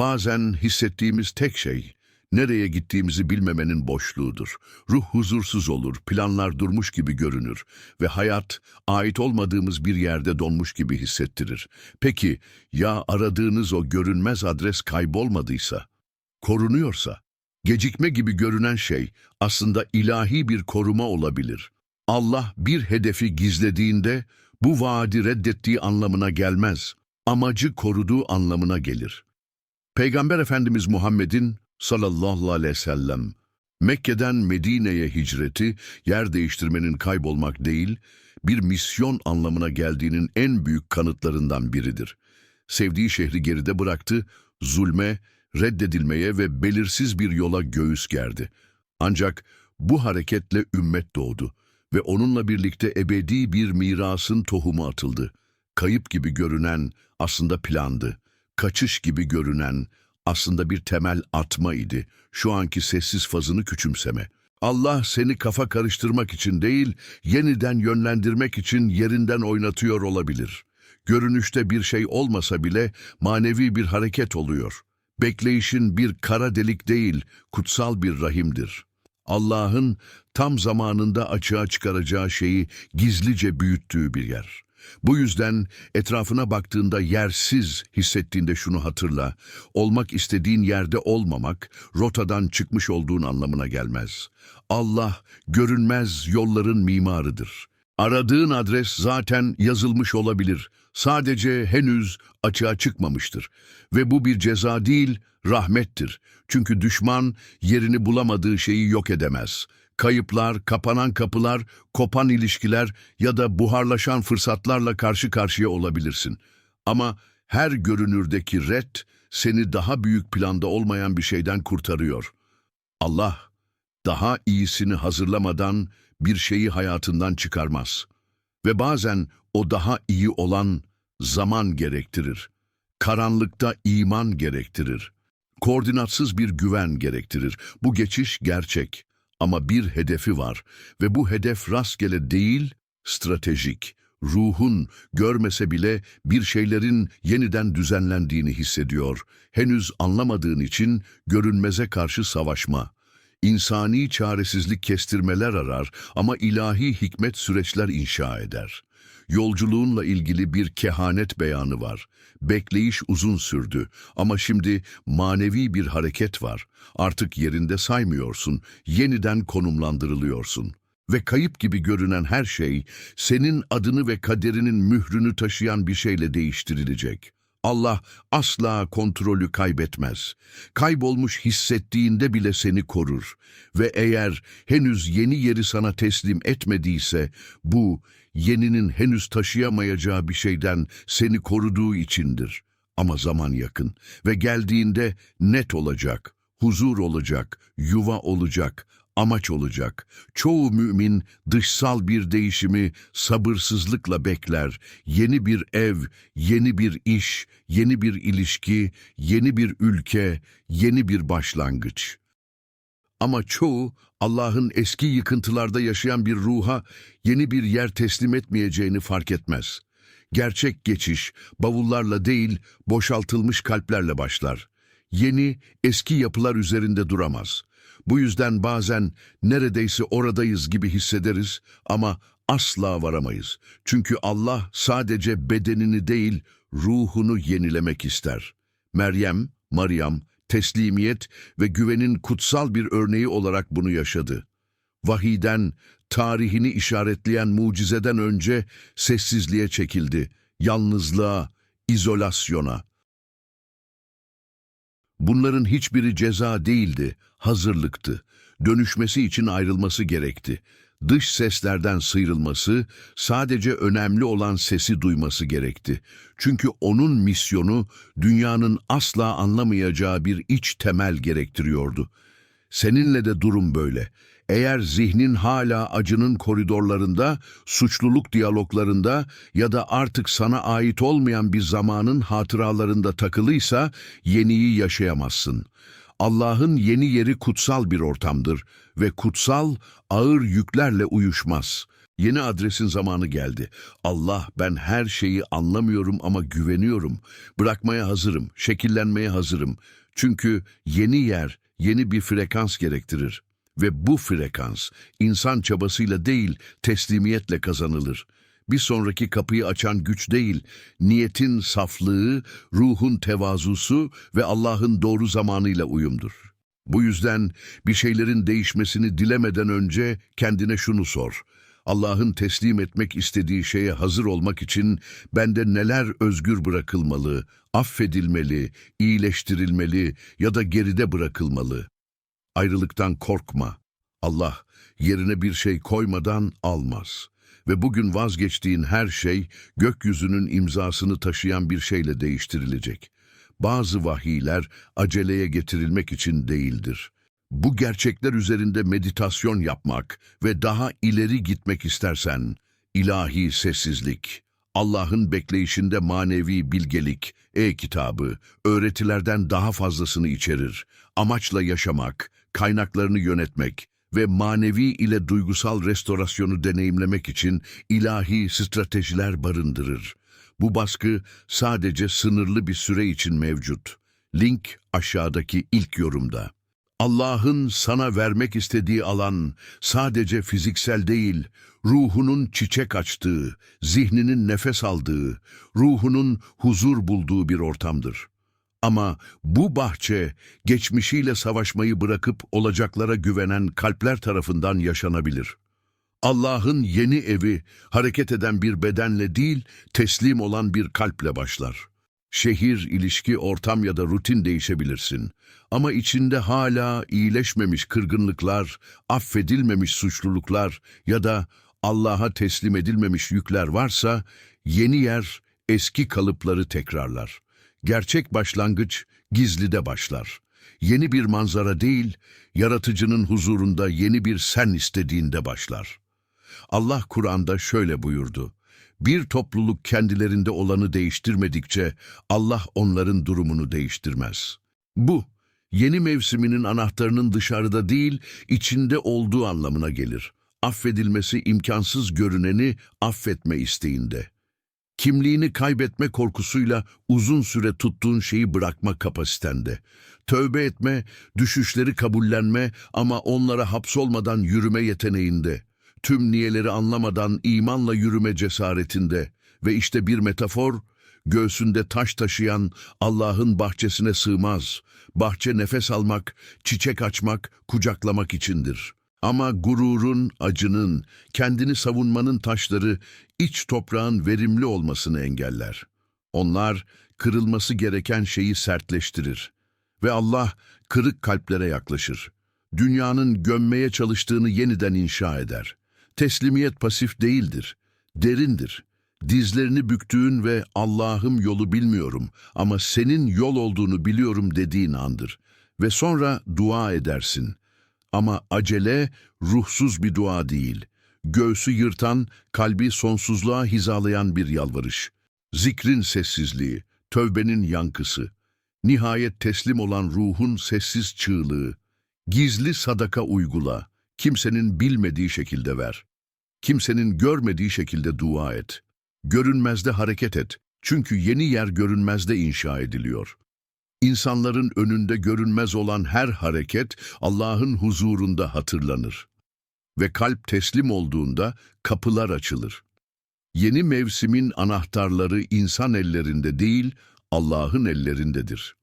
Bazen hissettiğimiz tek şey, nereye gittiğimizi bilmemenin boşluğudur. Ruh huzursuz olur, planlar durmuş gibi görünür ve hayat ait olmadığımız bir yerde donmuş gibi hissettirir. Peki ya aradığınız o görünmez adres kaybolmadıysa, korunuyorsa, gecikme gibi görünen şey aslında ilahi bir koruma olabilir. Allah bir hedefi gizlediğinde bu vaadi reddettiği anlamına gelmez, amacı koruduğu anlamına gelir. Peygamber Efendimiz Muhammed'in sallallahu aleyhi ve sellem Mekke'den Medine'ye hicreti yer değiştirmenin kaybolmak değil, bir misyon anlamına geldiğinin en büyük kanıtlarından biridir. Sevdiği şehri geride bıraktı, zulme, reddedilmeye ve belirsiz bir yola göğüs gerdi. Ancak bu hareketle ümmet doğdu ve onunla birlikte ebedi bir mirasın tohumu atıldı. Kayıp gibi görünen aslında plandı. Kaçış gibi görünen aslında bir temel atma idi. Şu anki sessiz fazını küçümseme. Allah seni kafa karıştırmak için değil, yeniden yönlendirmek için yerinden oynatıyor olabilir. Görünüşte bir şey olmasa bile manevi bir hareket oluyor. Bekleyişin bir kara delik değil, kutsal bir rahimdir. Allah'ın tam zamanında açığa çıkaracağı şeyi gizlice büyüttüğü bir yer. Bu yüzden etrafına baktığında yersiz hissettiğinde şunu hatırla. Olmak istediğin yerde olmamak, rotadan çıkmış olduğun anlamına gelmez. Allah görünmez yolların mimarıdır. Aradığın adres zaten yazılmış olabilir. Sadece henüz açığa çıkmamıştır. Ve bu bir ceza değil, rahmettir. Çünkü düşman yerini bulamadığı şeyi yok edemez. Kayıplar, kapanan kapılar, kopan ilişkiler ya da buharlaşan fırsatlarla karşı karşıya olabilirsin. Ama her görünürdeki red seni daha büyük planda olmayan bir şeyden kurtarıyor. Allah daha iyisini hazırlamadan bir şeyi hayatından çıkarmaz. Ve bazen o daha iyi olan zaman gerektirir. Karanlıkta iman gerektirir. Koordinatsız bir güven gerektirir. Bu geçiş gerçek ama bir hedefi var ve bu hedef rastgele değil, stratejik. Ruhun görmese bile bir şeylerin yeniden düzenlendiğini hissediyor. Henüz anlamadığın için görünmeze karşı savaşma. İnsani çaresizlik kestirmeler arar ama ilahi hikmet süreçler inşa eder. Yolculuğunla ilgili bir kehanet beyanı var. Bekleyiş uzun sürdü ama şimdi manevi bir hareket var. Artık yerinde saymıyorsun, yeniden konumlandırılıyorsun. Ve kayıp gibi görünen her şey, senin adını ve kaderinin mührünü taşıyan bir şeyle değiştirilecek. Allah asla kontrolü kaybetmez. Kaybolmuş hissettiğinde bile seni korur. Ve eğer henüz yeni yeri sana teslim etmediyse, bu yeninin henüz taşıyamayacağı bir şeyden seni koruduğu içindir. Ama zaman yakın ve geldiğinde net olacak, huzur olacak, yuva olacak, amaç olacak. Çoğu mümin dışsal bir değişimi sabırsızlıkla bekler. Yeni bir ev, yeni bir iş, yeni bir ilişki, yeni bir ülke, yeni bir başlangıç. Ama çoğu Allah'ın eski yıkıntılarda yaşayan bir ruha yeni bir yer teslim etmeyeceğini fark etmez. Gerçek geçiş bavullarla değil boşaltılmış kalplerle başlar. Yeni, eski yapılar üzerinde duramaz. Bu yüzden bazen neredeyse oradayız gibi hissederiz ama asla varamayız. Çünkü Allah sadece bedenini değil ruhunu yenilemek ister. Meryem, Maryam, teslimiyet ve güvenin kutsal bir örneği olarak bunu yaşadı. Vahiden, tarihini işaretleyen mucizeden önce sessizliğe çekildi, yalnızlığa, izolasyona. Bunların hiçbiri ceza değildi, hazırlıktı. Dönüşmesi için ayrılması gerekti. Dış seslerden sıyrılması, sadece önemli olan sesi duyması gerekti. Çünkü onun misyonu dünyanın asla anlamayacağı bir iç temel gerektiriyordu. Seninle de durum böyle. Eğer zihnin hala acının koridorlarında, suçluluk diyaloglarında ya da artık sana ait olmayan bir zamanın hatıralarında takılıysa yeniyi yaşayamazsın. Allah'ın yeni yeri kutsal bir ortamdır ve kutsal ağır yüklerle uyuşmaz. Yeni adresin zamanı geldi. Allah ben her şeyi anlamıyorum ama güveniyorum. Bırakmaya hazırım, şekillenmeye hazırım. Çünkü yeni yer, yeni bir frekans gerektirir. Ve bu frekans insan çabasıyla değil, teslimiyetle kazanılır. Bir sonraki kapıyı açan güç değil, niyetin saflığı, ruhun tevazusu ve Allah'ın doğru zamanıyla uyumdur. Bu yüzden bir şeylerin değişmesini dilemeden önce kendine şunu sor. Allah'ın teslim etmek istediği şeye hazır olmak için bende neler özgür bırakılmalı, affedilmeli, iyileştirilmeli ya da geride bırakılmalı? Ayrılıktan korkma. Allah yerine bir şey koymadan almaz. Ve bugün vazgeçtiğin her şey gökyüzünün imzasını taşıyan bir şeyle değiştirilecek. Bazı vahiyler aceleye getirilmek için değildir. Bu gerçekler üzerinde meditasyon yapmak ve daha ileri gitmek istersen, ilahi sessizlik, Allah'ın bekleyişinde manevi bilgelik, e-kitabı, öğretilerden daha fazlasını içerir. Amaçla yaşamak, kaynaklarını yönetmek ve manevi ile duygusal restorasyonu deneyimlemek için ilahi stratejiler barındırır. Bu baskı sadece sınırlı bir süre için mevcut. Link aşağıdaki ilk yorumda. Allah'ın sana vermek istediği alan sadece fiziksel değil, ruhunun çiçek açtığı, zihninin nefes aldığı, ruhunun huzur bulduğu bir ortamdır. Ama bu bahçe geçmişiyle savaşmayı bırakıp olacaklara güvenen kalpler tarafından yaşanabilir. Allah'ın yeni evi hareket eden bir bedenle değil, teslim olan bir kalple başlar. Şehir, ilişki, ortam ya da rutin değişebilirsin. Ama içinde hala iyileşmemiş kırgınlıklar, affedilmemiş suçluluklar ya da Allah'a teslim edilmemiş yükler varsa, yeni yer eski kalıpları tekrarlar. Gerçek başlangıç gizlide başlar. Yeni bir manzara değil, yaratıcının huzurunda yeni bir sen istediğinde başlar. Allah Kur'an'da şöyle buyurdu. Bir topluluk kendilerinde olanı değiştirmedikçe Allah onların durumunu değiştirmez. Bu, yeni mevsiminin anahtarının dışarıda değil, içinde olduğu anlamına gelir. Affedilmesi imkansız görüneni affetme isteğinde. Kimliğini kaybetme korkusuyla uzun süre tuttuğun şeyi bırakma kapasitende. Tövbe etme, düşüşleri kabullenme ama onlara hapsolmadan yürüme yeteneğinde. Tüm niyeleri anlamadan imanla yürüme cesaretinde. Ve işte bir metafor, göğsünde taş taşıyan Allah'ın bahçesine sığmaz. Bahçe nefes almak, çiçek açmak, kucaklamak içindir. Ama gururun, acının, kendini savunmanın taşları iç toprağın verimli olmasını engeller. Onlar kırılması gereken şeyi sertleştirir. Ve Allah kırık kalplere yaklaşır. Dünyanın gömmeye çalıştığını yeniden inşa eder. Teslimiyet pasif değildir, derindir. Dizlerini büktüğün ve Allah'ım yolu bilmiyorum ama senin yol olduğunu biliyorum dediğin andır. Ve sonra dua edersin. Ama acele ruhsuz bir dua değil. Göğsü yırtan, kalbi sonsuzluğa hizalayan bir yalvarış. Zikrin sessizliği, tövbenin yankısı. Nihayet teslim olan ruhun sessiz çığlığı. Gizli sadaka uygula. Kimsenin bilmediği şekilde ver. Kimsenin görmediği şekilde dua et. Görünmezde hareket et. Çünkü yeni yer görünmezde inşa ediliyor. İnsanların önünde görünmez olan her hareket Allah'ın huzurunda hatırlanır. Ve kalp teslim olduğunda kapılar açılır. Yeni mevsimin anahtarları insan ellerinde değil, Allah'ın ellerindedir.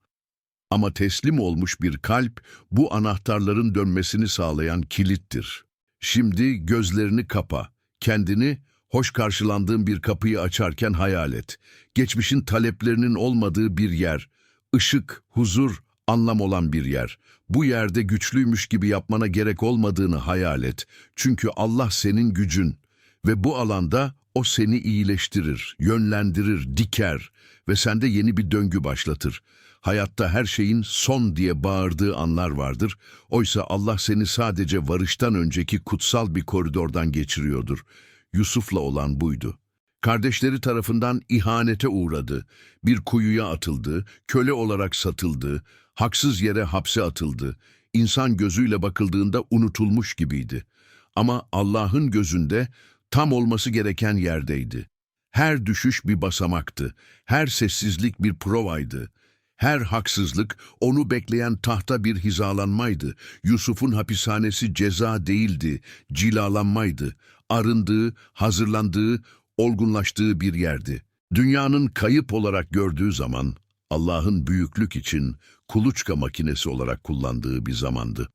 Ama teslim olmuş bir kalp, bu anahtarların dönmesini sağlayan kilittir. Şimdi gözlerini kapa, kendini hoş karşılandığın bir kapıyı açarken hayal et. Geçmişin taleplerinin olmadığı bir yer, ışık, huzur, anlam olan bir yer. Bu yerde güçlüymüş gibi yapmana gerek olmadığını hayal et. Çünkü Allah senin gücün ve bu alanda o seni iyileştirir, yönlendirir, diker ve sende yeni bir döngü başlatır. Hayatta her şeyin son diye bağırdığı anlar vardır. Oysa Allah seni sadece varıştan önceki kutsal bir koridordan geçiriyordur. Yusuf'la olan buydu. Kardeşleri tarafından ihanete uğradı, bir kuyuya atıldı, köle olarak satıldı, haksız yere hapse atıldı. İnsan gözüyle bakıldığında unutulmuş gibiydi. Ama Allah'ın gözünde tam olması gereken yerdeydi. Her düşüş bir basamaktı, her sessizlik bir provaydı. Her haksızlık onu bekleyen tahta bir hizalanmaydı. Yusuf'un hapishanesi ceza değildi, cilalanmaydı. Arındığı, hazırlandığı, olgunlaştığı bir yerdi. Dünyanın kayıp olarak gördüğü zaman Allah'ın büyüklük için kuluçka makinesi olarak kullandığı bir zamandı.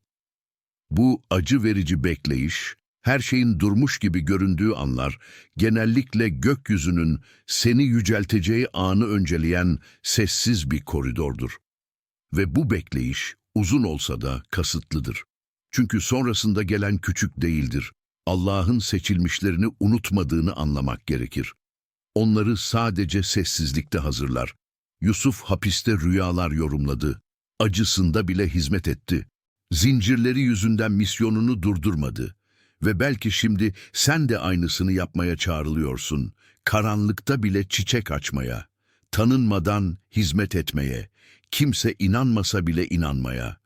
Bu acı verici bekleyiş, her şeyin durmuş gibi göründüğü anlar, genellikle gökyüzünün seni yücelteceği anı önceleyen sessiz bir koridordur. Ve bu bekleyiş uzun olsa da kasıtlıdır. Çünkü sonrasında gelen küçük değildir. Allah'ın seçilmişlerini unutmadığını anlamak gerekir. Onları sadece sessizlikte hazırlar. Yusuf hapiste rüyalar yorumladı. Acısında bile hizmet etti. Zincirleri yüzünden misyonunu durdurmadı. Ve belki şimdi sen de aynısını yapmaya çağrılıyorsun. Karanlıkta bile çiçek açmaya, tanınmadan hizmet etmeye, kimse inanmasa bile inanmaya.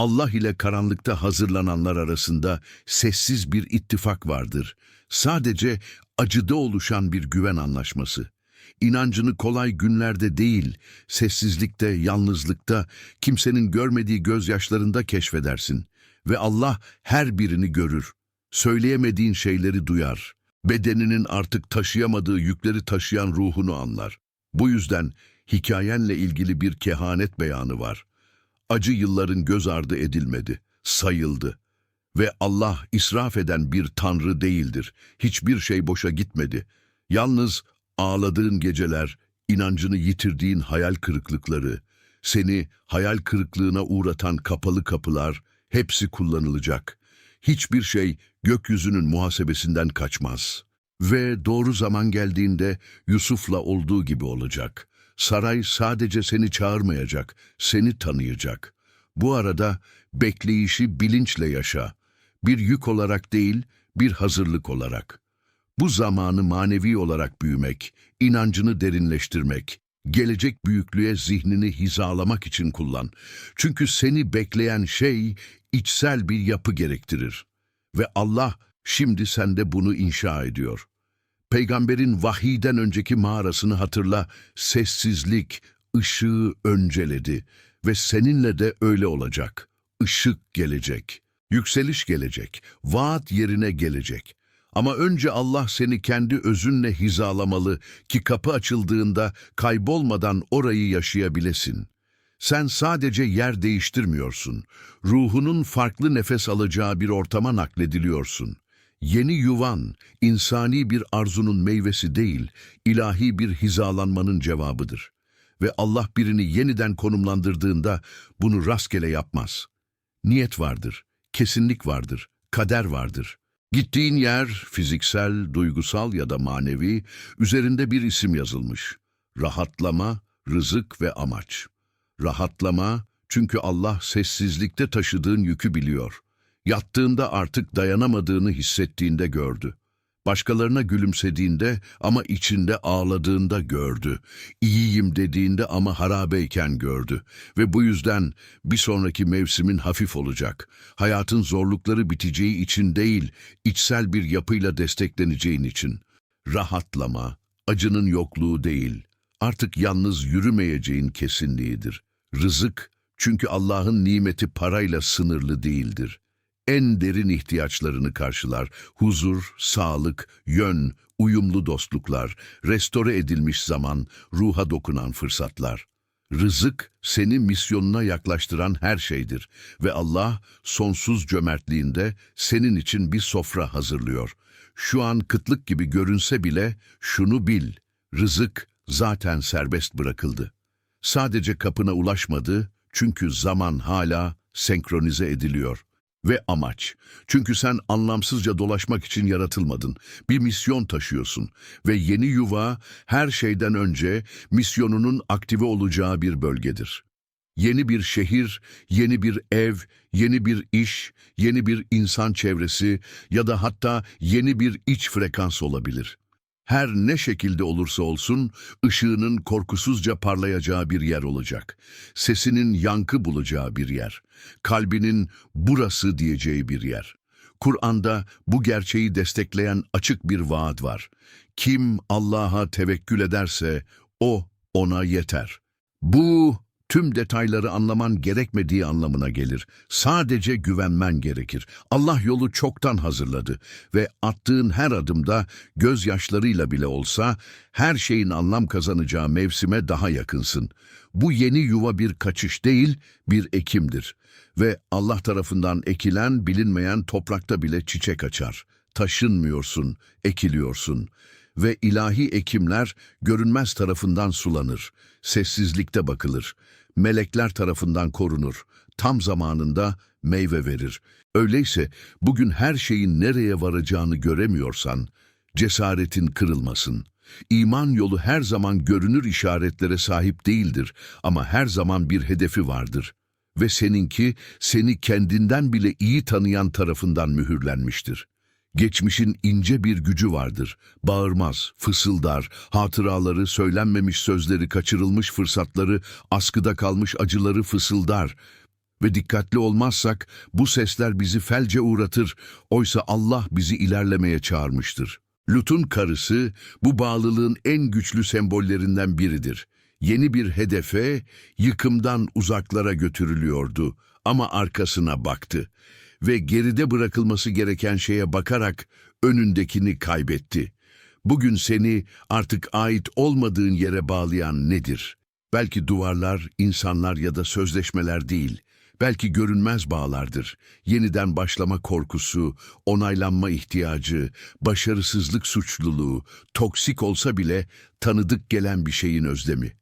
Allah ile karanlıkta hazırlananlar arasında sessiz bir ittifak vardır. Sadece acıda oluşan bir güven anlaşması. İnancını kolay günlerde değil, sessizlikte, yalnızlıkta, kimsenin görmediği gözyaşlarında keşfedersin. Ve Allah her birini görür. Söyleyemediğin şeyleri duyar. Bedeninin artık taşıyamadığı yükleri taşıyan ruhunu anlar. Bu yüzden hikayenle ilgili bir kehanet beyanı var. Acı yılların göz ardı edilmedi, sayıldı. Ve Allah israf eden bir tanrı değildir. Hiçbir şey boşa gitmedi. Yalnız ağladığın geceler, inancını yitirdiğin hayal kırıklıkları, seni hayal kırıklığına uğratan kapalı kapılar hepsi kullanılacak. Hiçbir şey gökyüzünün muhasebesinden kaçmaz. Ve doğru zaman geldiğinde Yusuf'la olduğu gibi olacak. Saray sadece seni çağırmayacak, seni tanıyacak. Bu arada bekleyişi bilinçle yaşa. Bir yük olarak değil, bir hazırlık olarak. Bu zamanı manevi olarak büyümek, inancını derinleştirmek, gelecek büyüklüğe zihnini hizalamak için kullan. Çünkü seni bekleyen şey içsel bir yapı gerektirir. Ve Allah şimdi sende bunu inşa ediyor. Peygamberin vahiyden önceki mağarasını hatırla, sessizlik, ışığı önceledi ve seninle de öyle olacak. Işık gelecek, yükseliş gelecek, vaat yerine gelecek. Ama önce Allah seni kendi özünle hizalamalı ki kapı açıldığında kaybolmadan orayı yaşayabilesin. Sen sadece yer değiştirmiyorsun. Ruhunun farklı nefes alacağı bir ortama naklediliyorsun. Yeni yuvan, insani bir arzunun meyvesi değil, ilahi bir hizalanmanın cevabıdır. Ve Allah birini yeniden konumlandırdığında bunu rastgele yapmaz. Niyet vardır, kesinlik vardır, kader vardır. Gittiğin yer fiziksel, duygusal ya da manevi, üzerinde bir isim yazılmış. Rahatlama, rızık ve amaç. Rahatlama, çünkü Allah sessizlikte taşıdığın yükü biliyor. Yattığında artık dayanamadığını hissettiğinde gördü. Başkalarına gülümsediğinde ama içinde ağladığında gördü. İyiyim dediğinde ama harabeyken gördü. Ve bu yüzden bir sonraki mevsimin hafif olacak. Hayatın zorlukları biteceği için değil, içsel bir yapıyla destekleneceğin için. Rahatlama, acının yokluğu değil, artık yalnız yürümeyeceğin kesinliğidir. Rızık, çünkü Allah'ın nimeti parayla sınırlı değildir en derin ihtiyaçlarını karşılar. Huzur, sağlık, yön, uyumlu dostluklar, restore edilmiş zaman, ruha dokunan fırsatlar. Rızık seni misyonuna yaklaştıran her şeydir ve Allah sonsuz cömertliğinde senin için bir sofra hazırlıyor. Şu an kıtlık gibi görünse bile şunu bil, rızık zaten serbest bırakıldı. Sadece kapına ulaşmadı çünkü zaman hala senkronize ediliyor. Ve amaç. Çünkü sen anlamsızca dolaşmak için yaratılmadın. Bir misyon taşıyorsun. Ve yeni yuva her şeyden önce misyonunun aktive olacağı bir bölgedir. Yeni bir şehir, yeni bir ev, yeni bir iş, yeni bir insan çevresi ya da hatta yeni bir iç frekans olabilir. Her ne şekilde olursa olsun ışığının korkusuzca parlayacağı bir yer olacak. Sesinin yankı bulacağı bir yer. Kalbinin burası diyeceği bir yer. Kur'an'da bu gerçeği destekleyen açık bir vaat var. Kim Allah'a tevekkül ederse o ona yeter. Bu tüm detayları anlaman gerekmediği anlamına gelir. Sadece güvenmen gerekir. Allah yolu çoktan hazırladı ve attığın her adımda gözyaşlarıyla bile olsa her şeyin anlam kazanacağı mevsime daha yakınsın. Bu yeni yuva bir kaçış değil, bir ekimdir. Ve Allah tarafından ekilen, bilinmeyen toprakta bile çiçek açar. Taşınmıyorsun, ekiliyorsun. Ve ilahi ekimler görünmez tarafından sulanır. Sessizlikte bakılır. Melekler tarafından korunur. Tam zamanında meyve verir. Öyleyse bugün her şeyin nereye varacağını göremiyorsan, cesaretin kırılmasın. İman yolu her zaman görünür işaretlere sahip değildir ama her zaman bir hedefi vardır. Ve seninki seni kendinden bile iyi tanıyan tarafından mühürlenmiştir. Geçmişin ince bir gücü vardır. Bağırmaz, fısıldar, hatıraları, söylenmemiş sözleri, kaçırılmış fırsatları, askıda kalmış acıları fısıldar. Ve dikkatli olmazsak bu sesler bizi felce uğratır. Oysa Allah bizi ilerlemeye çağırmıştır. Lut'un karısı bu bağlılığın en güçlü sembollerinden biridir. Yeni bir hedefe, yıkımdan uzaklara götürülüyordu ama arkasına baktı ve geride bırakılması gereken şeye bakarak önündekini kaybetti. Bugün seni artık ait olmadığın yere bağlayan nedir? Belki duvarlar, insanlar ya da sözleşmeler değil. Belki görünmez bağlardır. Yeniden başlama korkusu, onaylanma ihtiyacı, başarısızlık suçluluğu, toksik olsa bile tanıdık gelen bir şeyin özlemi.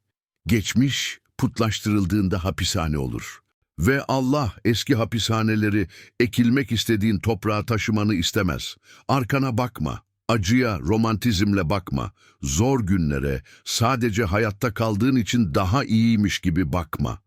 Geçmiş putlaştırıldığında hapishane olur. Ve Allah eski hapishaneleri ekilmek istediğin toprağa taşımanı istemez. Arkana bakma, acıya, romantizmle bakma. Zor günlere, sadece hayatta kaldığın için daha iyiymiş gibi bakma.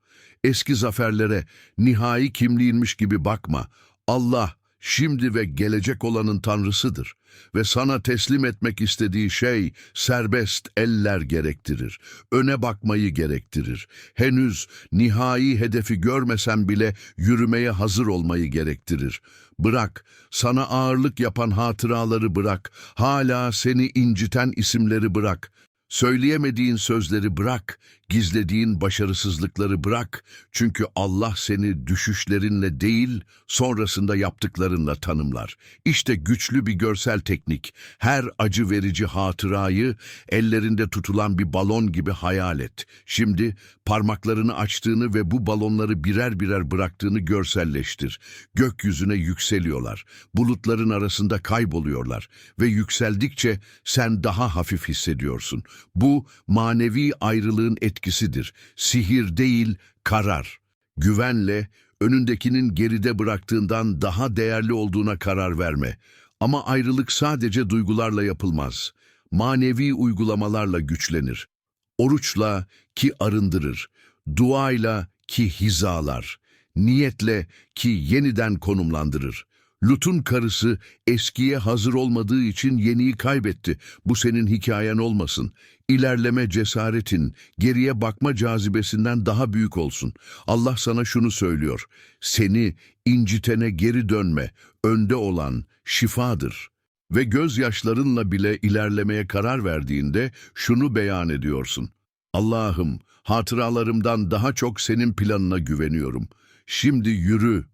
Eski zaferlere, nihai kimliğinmiş gibi bakma. Allah, şimdi ve gelecek olanın Tanrısıdır ve sana teslim etmek istediği şey serbest eller gerektirir. Öne bakmayı gerektirir. Henüz nihai hedefi görmesen bile yürümeye hazır olmayı gerektirir. Bırak, sana ağırlık yapan hatıraları bırak. Hala seni inciten isimleri bırak. Söyleyemediğin sözleri bırak, gizlediğin başarısızlıkları bırak. Çünkü Allah seni düşüşlerinle değil, sonrasında yaptıklarınla tanımlar. İşte güçlü bir görsel teknik. Her acı verici hatırayı ellerinde tutulan bir balon gibi hayal et. Şimdi parmaklarını açtığını ve bu balonları birer birer bıraktığını görselleştir. Gökyüzüne yükseliyorlar. Bulutların arasında kayboluyorlar ve yükseldikçe sen daha hafif hissediyorsun. Bu manevi ayrılığın etkisidir. Sihir değil, karar. Güvenle önündekinin geride bıraktığından daha değerli olduğuna karar verme. Ama ayrılık sadece duygularla yapılmaz. Manevi uygulamalarla güçlenir. Oruçla ki arındırır, duayla ki hizalar, niyetle ki yeniden konumlandırır. Lut'un karısı eskiye hazır olmadığı için yeniyi kaybetti. Bu senin hikayen olmasın. İlerleme cesaretin, geriye bakma cazibesinden daha büyük olsun. Allah sana şunu söylüyor. Seni incitene geri dönme, önde olan şifadır. Ve gözyaşlarınla bile ilerlemeye karar verdiğinde şunu beyan ediyorsun. Allah'ım, hatıralarımdan daha çok senin planına güveniyorum. Şimdi yürü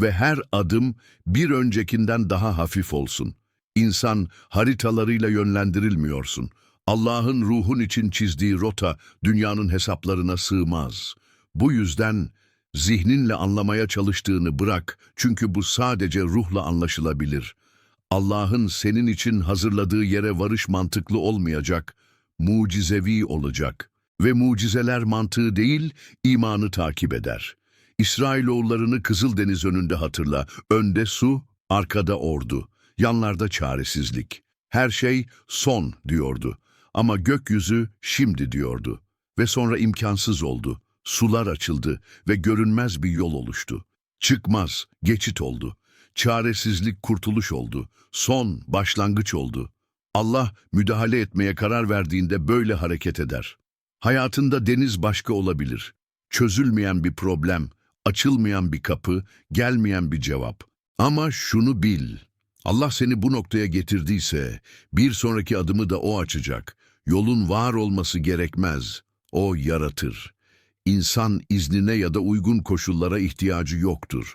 ve her adım bir öncekinden daha hafif olsun. İnsan haritalarıyla yönlendirilmiyorsun. Allah'ın ruhun için çizdiği rota dünyanın hesaplarına sığmaz. Bu yüzden zihninle anlamaya çalıştığını bırak çünkü bu sadece ruhla anlaşılabilir. Allah'ın senin için hazırladığı yere varış mantıklı olmayacak, mucizevi olacak. Ve mucizeler mantığı değil, imanı takip eder. İsrailoğullarını Kızıldeniz önünde hatırla. Önde su, arkada ordu. Yanlarda çaresizlik. Her şey son diyordu. Ama gökyüzü şimdi diyordu. Ve sonra imkansız oldu. Sular açıldı ve görünmez bir yol oluştu. Çıkmaz, geçit oldu. Çaresizlik kurtuluş oldu. Son, başlangıç oldu. Allah müdahale etmeye karar verdiğinde böyle hareket eder. Hayatında deniz başka olabilir. Çözülmeyen bir problem, açılmayan bir kapı, gelmeyen bir cevap. Ama şunu bil. Allah seni bu noktaya getirdiyse bir sonraki adımı da o açacak. Yolun var olması gerekmez. O yaratır. İnsan iznine ya da uygun koşullara ihtiyacı yoktur.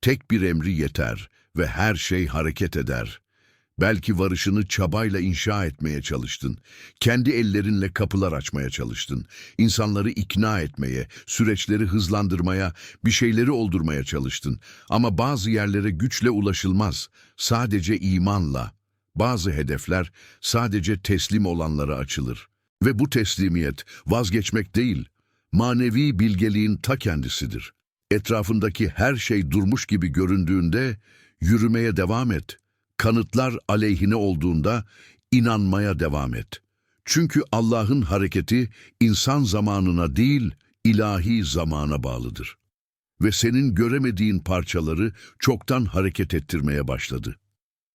Tek bir emri yeter ve her şey hareket eder. Belki varışını çabayla inşa etmeye çalıştın. Kendi ellerinle kapılar açmaya çalıştın. İnsanları ikna etmeye, süreçleri hızlandırmaya, bir şeyleri oldurmaya çalıştın. Ama bazı yerlere güçle ulaşılmaz, sadece imanla. Bazı hedefler sadece teslim olanlara açılır. Ve bu teslimiyet vazgeçmek değil, manevi bilgeliğin ta kendisidir. Etrafındaki her şey durmuş gibi göründüğünde yürümeye devam et. Kanıtlar aleyhine olduğunda inanmaya devam et. Çünkü Allah'ın hareketi insan zamanına değil, ilahi zamana bağlıdır. Ve senin göremediğin parçaları çoktan hareket ettirmeye başladı.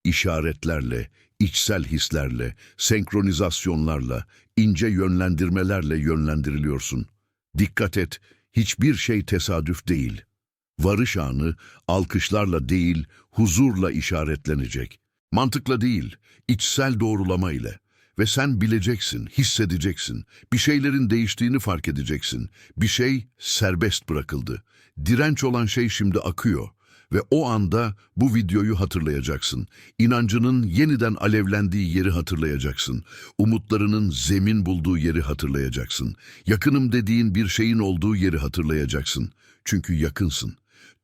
İşaretlerle, içsel hislerle, senkronizasyonlarla, ince yönlendirmelerle yönlendiriliyorsun. Dikkat et, hiçbir şey tesadüf değil. Varış anı alkışlarla değil, huzurla işaretlenecek. Mantıkla değil, içsel doğrulama ile. Ve sen bileceksin, hissedeceksin. Bir şeylerin değiştiğini fark edeceksin. Bir şey serbest bırakıldı. Direnç olan şey şimdi akıyor. Ve o anda bu videoyu hatırlayacaksın. İnancının yeniden alevlendiği yeri hatırlayacaksın. Umutlarının zemin bulduğu yeri hatırlayacaksın. Yakınım dediğin bir şeyin olduğu yeri hatırlayacaksın. Çünkü yakınsın.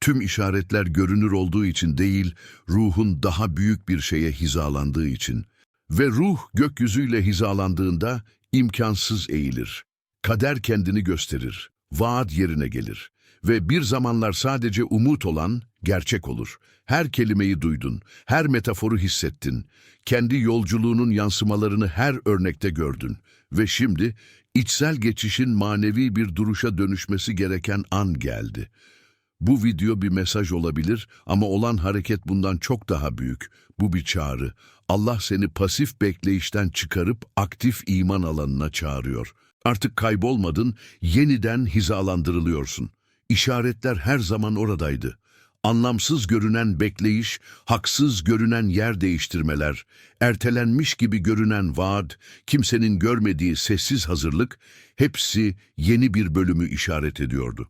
Tüm işaretler görünür olduğu için değil, ruhun daha büyük bir şeye hizalandığı için. Ve ruh gökyüzüyle hizalandığında imkansız eğilir. Kader kendini gösterir, vaat yerine gelir. Ve bir zamanlar sadece umut olan gerçek olur. Her kelimeyi duydun, her metaforu hissettin. Kendi yolculuğunun yansımalarını her örnekte gördün. Ve şimdi içsel geçişin manevi bir duruşa dönüşmesi gereken an geldi. Bu video bir mesaj olabilir ama olan hareket bundan çok daha büyük. Bu bir çağrı. Allah seni pasif bekleyişten çıkarıp aktif iman alanına çağırıyor. Artık kaybolmadın, yeniden hizalandırılıyorsun. İşaretler her zaman oradaydı. Anlamsız görünen bekleyiş, haksız görünen yer değiştirmeler, ertelenmiş gibi görünen vaat, kimsenin görmediği sessiz hazırlık, hepsi yeni bir bölümü işaret ediyordu.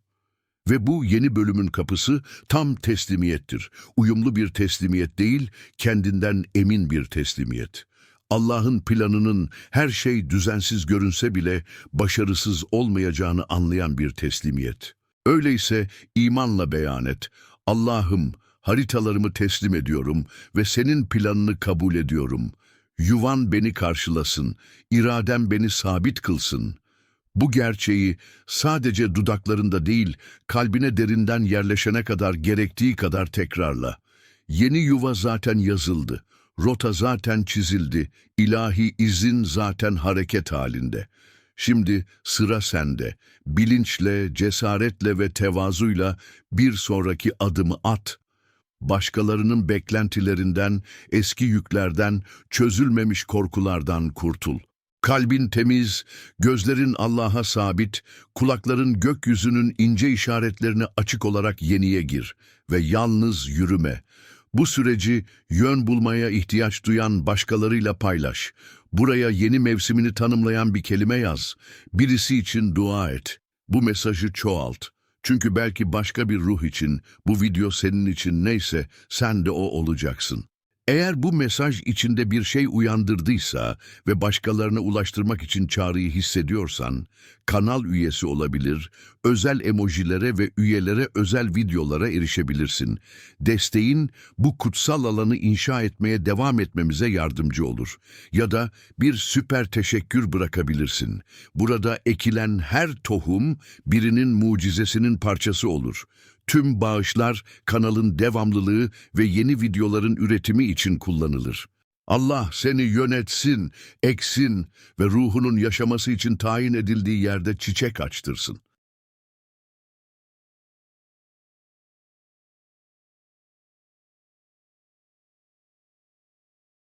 Ve bu yeni bölümün kapısı tam teslimiyettir. Uyumlu bir teslimiyet değil, kendinden emin bir teslimiyet. Allah'ın planının her şey düzensiz görünse bile başarısız olmayacağını anlayan bir teslimiyet. Öyleyse imanla beyan et. Allah'ım haritalarımı teslim ediyorum ve senin planını kabul ediyorum. Yuvan beni karşılasın, iradem beni sabit kılsın.'' Bu gerçeği sadece dudaklarında değil, kalbine derinden yerleşene kadar gerektiği kadar tekrarla. Yeni yuva zaten yazıldı, rota zaten çizildi, ilahi izin zaten hareket halinde. Şimdi sıra sende. Bilinçle, cesaretle ve tevazuyla bir sonraki adımı at. Başkalarının beklentilerinden, eski yüklerden, çözülmemiş korkulardan kurtul. Kalbin temiz, gözlerin Allah'a sabit, kulakların gökyüzünün ince işaretlerini açık olarak yeniye gir ve yalnız yürüme. Bu süreci yön bulmaya ihtiyaç duyan başkalarıyla paylaş. Buraya yeni mevsimini tanımlayan bir kelime yaz. Birisi için dua et. Bu mesajı çoğalt. Çünkü belki başka bir ruh için, bu video senin için neyse sen de o olacaksın. Eğer bu mesaj içinde bir şey uyandırdıysa ve başkalarına ulaştırmak için çağrıyı hissediyorsan, kanal üyesi olabilir, özel emojilere ve üyelere özel videolara erişebilirsin. Desteğin bu kutsal alanı inşa etmeye devam etmemize yardımcı olur. Ya da bir süper teşekkür bırakabilirsin. Burada ekilen her tohum birinin mucizesinin parçası olur. Tüm bağışlar kanalın devamlılığı ve yeni videoların üretimi için kullanılır. Allah seni yönetsin, eksin ve ruhunun yaşaması için tayin edildiği yerde çiçek açtırsın.